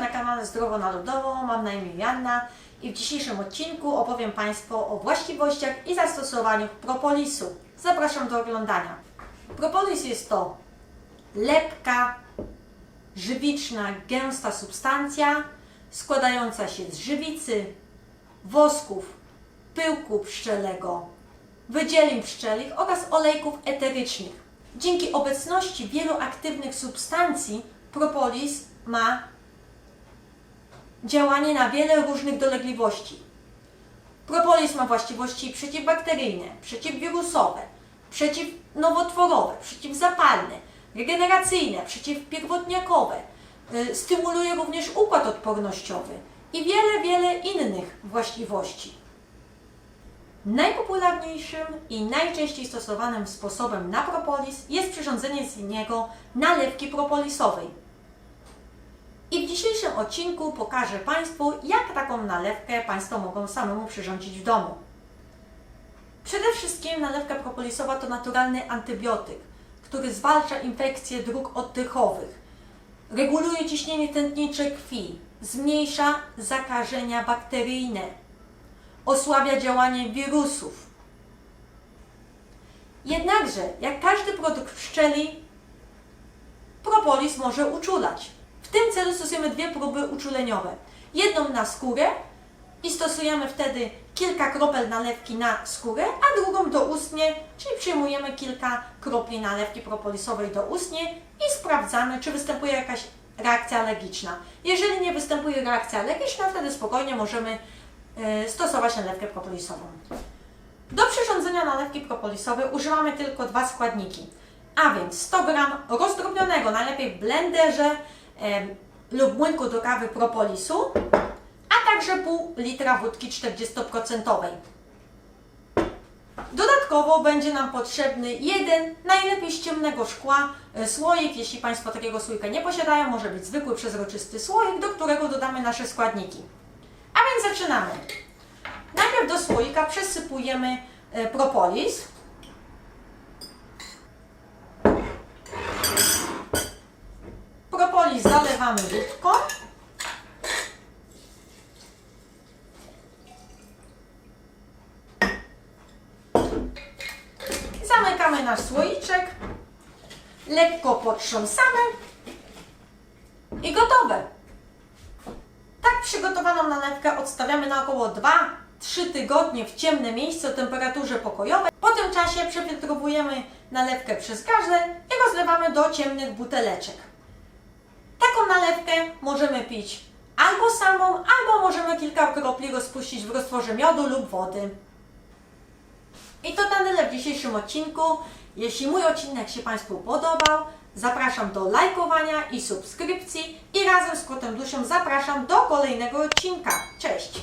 na kanale Zdrowo Narodowo, mam na imię Joanna i w dzisiejszym odcinku opowiem Państwu o właściwościach i zastosowaniu propolisu. Zapraszam do oglądania. Propolis jest to lepka, żywiczna, gęsta substancja składająca się z żywicy, wosków, pyłku pszczelego, wydzielin pszczelich oraz olejków eterycznych. Dzięki obecności wielu aktywnych substancji propolis ma działanie na wiele różnych dolegliwości. Propolis ma właściwości przeciwbakteryjne, przeciwwirusowe, przeciwnowotworowe, przeciwzapalne, regeneracyjne, przeciwpierwotniakowe. Y, Stymuluje również układ odpornościowy i wiele, wiele innych właściwości. Najpopularniejszym i najczęściej stosowanym sposobem na propolis jest przyrządzenie z niego nalewki propolisowej. I w dzisiejszym odcinku pokażę Państwu, jak taką nalewkę Państwo mogą samemu przyrządzić w domu. Przede wszystkim nalewka propolisowa to naturalny antybiotyk, który zwalcza infekcje dróg oddechowych, reguluje ciśnienie tętnicze krwi, zmniejsza zakażenia bakteryjne, osłabia działanie wirusów. Jednakże, jak każdy produkt pszczeli, propolis może uczulać. W tym celu stosujemy dwie próby uczuleniowe. Jedną na skórę i stosujemy wtedy kilka kropel nalewki na skórę, a drugą do ustnie, czyli przyjmujemy kilka kropli nalewki propolisowej do ustnie i sprawdzamy, czy występuje jakaś reakcja alergiczna. Jeżeli nie występuje reakcja alergiczna, wtedy spokojnie możemy e, stosować nalewkę propolisową. Do przyrządzenia nalewki propolisowej używamy tylko dwa składniki, a więc 100 g rozdrobnionego, najlepiej w blenderze lub młynku do kawy propolisu, a także pół litra wódki 40%. Dodatkowo będzie nam potrzebny jeden, najlepiej z ciemnego szkła, e, słoik. Jeśli Państwo takiego słoika nie posiadają, może być zwykły, przezroczysty słoik, do którego dodamy nasze składniki. A więc zaczynamy. Najpierw do słoika przesypujemy e, propolis. Zalewamy wódką. Zamykamy nasz słoiczek. Lekko potrząsamy. I gotowe. Tak przygotowaną nalewkę odstawiamy na około 2-3 tygodnie w ciemne miejsce o temperaturze pokojowej. Po tym czasie przefiltrowujemy nalewkę przez gardle i rozlewamy do ciemnych buteleczek. Taką nalewkę możemy pić albo samą, albo możemy kilka kropli rozpuścić w roztworze miodu lub wody. I to na tyle w dzisiejszym odcinku. Jeśli mój odcinek się Państwu podobał, zapraszam do lajkowania i subskrypcji i razem z Kotem Dusią zapraszam do kolejnego odcinka. Cześć!